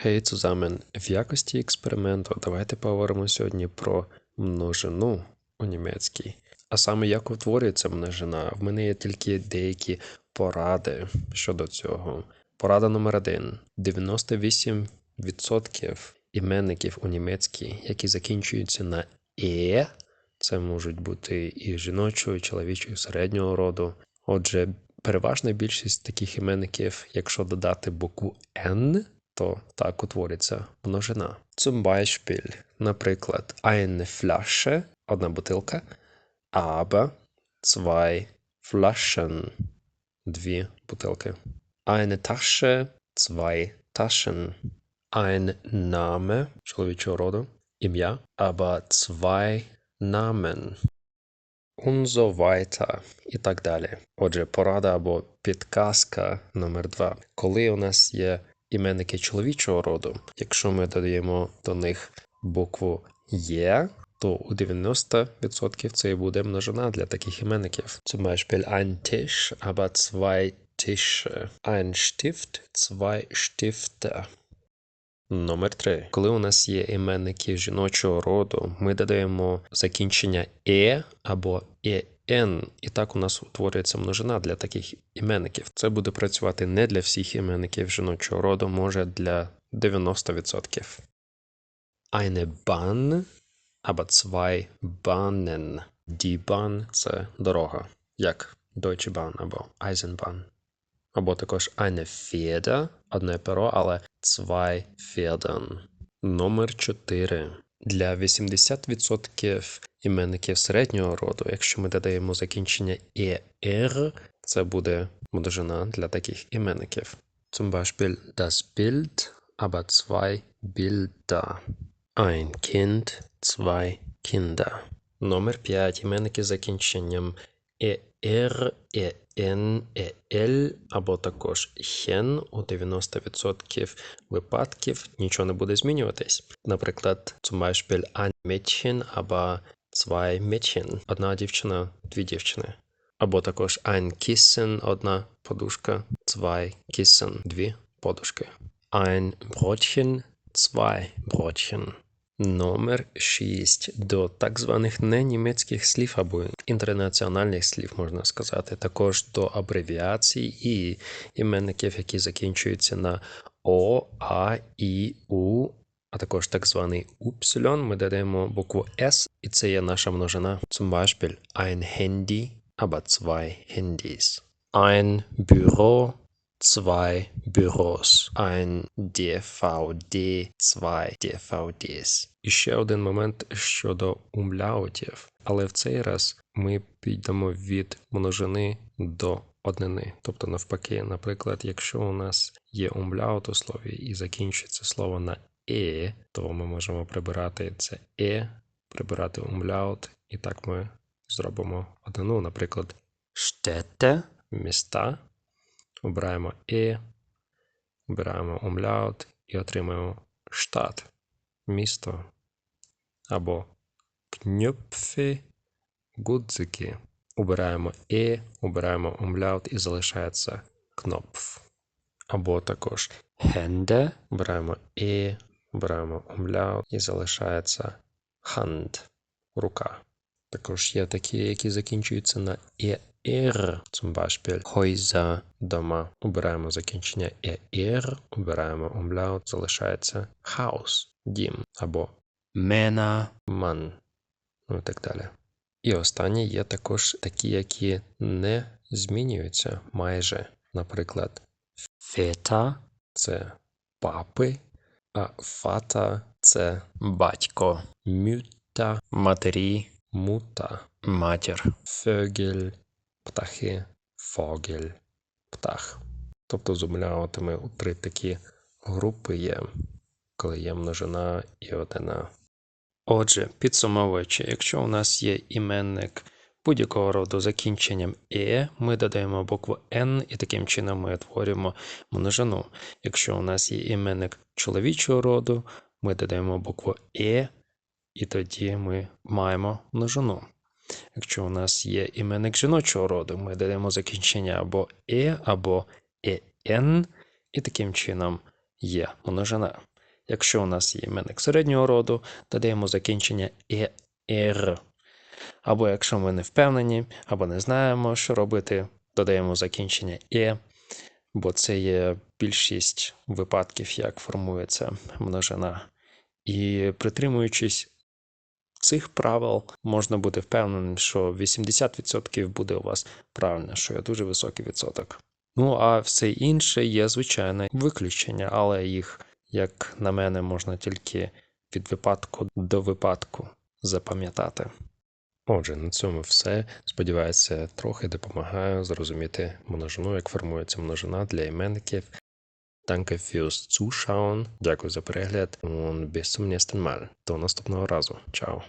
Гей, zusammen! В якості експерименту давайте поговоримо сьогодні про множину у німецькій. А саме як утворюється множина. В мене є тільки деякі поради щодо цього. Порада номер один: 98% іменників у німецькій, які закінчуються на е, це можуть бути і жіночого, і чоловічого, і середнього роду. Отже, переважна більшість таких іменників, якщо додати букву N, то так утвориться множина. Zum Beispiel, наприклад, eine Flasche – одна бутилка, aber zwei Flaschen – дві бутилки. Eine Tasche – zwei Taschen. Ein Name – чоловічого роду, ім'я, aber zwei Namen. Und so weiter. І так далі. Отже, порада або підказка номер два. Коли у нас є іменники чоловічого роду, якщо ми додаємо до них букву Є, то у 90% це і буде множина для таких іменників. Zum Beispiel ein Tisch, aber zwei Tische. Ein Stift, zwei Stifte. Номер 3. Коли у нас є іменники жіночого роду, ми додаємо закінчення е або ен, і так у нас утворюється множина для таких іменників. Це буде працювати не для всіх іменників жіночого роду, може для 90%. Eine Bahn, або zwei Bahnen. Die Bahn – це дорога, як Deutsche Bahn або Eisenbahn. Або також eine Feder – одне перо, але zwei Federn. Номер 4. Для 80% іменників середнього роду, якщо ми додаємо закінчення «er», це буде множина для таких іменників. Zum Beispiel das Bild, aber zwei Bilder. Ein Kind, zwei Kinder. Номер 5. Іменники з закінченням «er», «en», «el» або також «hen» у 90% випадків нічого не буде змінюватись. Наприклад, zum Beispiel ein Mädchen або zwei Mädchen. Одна дівчина, дві дівчини. Або також ein Kissen – одна подушка, zwei Kissen – дві подушки. Ein Brötchen, zwei Brötchen. Номер 6. До так званих ненімецьких слів або інтернаціональних слів, можна сказати, також до абревіацій і іменників, які закінчуються на О, А, І, У, також так званий Y, ми додаємо букву S, і це є наша множина. Zum Beispiel ein Handy, або zwei Handys. Ein Büro, zwei Büros, ein DVD, zwei DVDs. І ще один момент щодо умляутів, але в цей раз ми підемо від множини до однини. Тобто, навпаки, наприклад, якщо у нас є умляут у слові і закінчується слово на е, то ми можемо прибирати це е, прибирати умляут, і так ми зробимо однину, наприклад, Städte – міста. Обираємо «е», обираємо умляут і отримаємо штат місто. Або кнюпфи гудзики. Обираємо «е», обираємо умляут і залишається кнопф. Або також «хенде», обираємо «е», обираємо умляут і залишається «ханд» рука. Також є такі, які закінчуються на er, zum Beispiel Häuser, дома. Обираємо закінчення er, обираємо умляут, залишається Haus, дім, або Männer, Mann, ну і так далі. І останні є також такі, які не змінюються майже. Наприклад, Väter – це папи, а Vater – це батько, Mütter – матері, Mutter – матір, Vögel – птахи, фогель, птах. Тобто з умляутами три такі групи. Є, коли є множина і одина. Отже, підсумовуючи, якщо у нас є іменник будь-якого роду закінченням «е», ми додаємо букву N і таким чином ми утворюємо множину. Якщо у нас є іменник чоловічого роду, ми додаємо букву «е», і тоді ми маємо множину. Якщо у нас є іменник жіночого роду, ми додаємо закінчення або е, або ен, і таким чином є множина. Якщо у нас є іменник середнього роду, додаємо закінчення «ер». Або якщо ми не впевнені, або не знаємо, що робити, додаємо закінчення «е», бо це є більшість випадків, як формується множина. І притримуючись цих правил, можна бути впевненим, що 80% буде у вас правильно, що є дуже високий відсоток. Ну а все інше є звичайне виключення, але їх, як на мене, можна тільки від випадку до випадку запам'ятати. Отже, на цьому все. Сподіваюся, трохи допомагаю зрозуміти множину, як формується множина для іменників. Danke fürs Zuschauen. Дякую за перегляд. Und bis zum nächsten Mal. До наступного разу. Чао.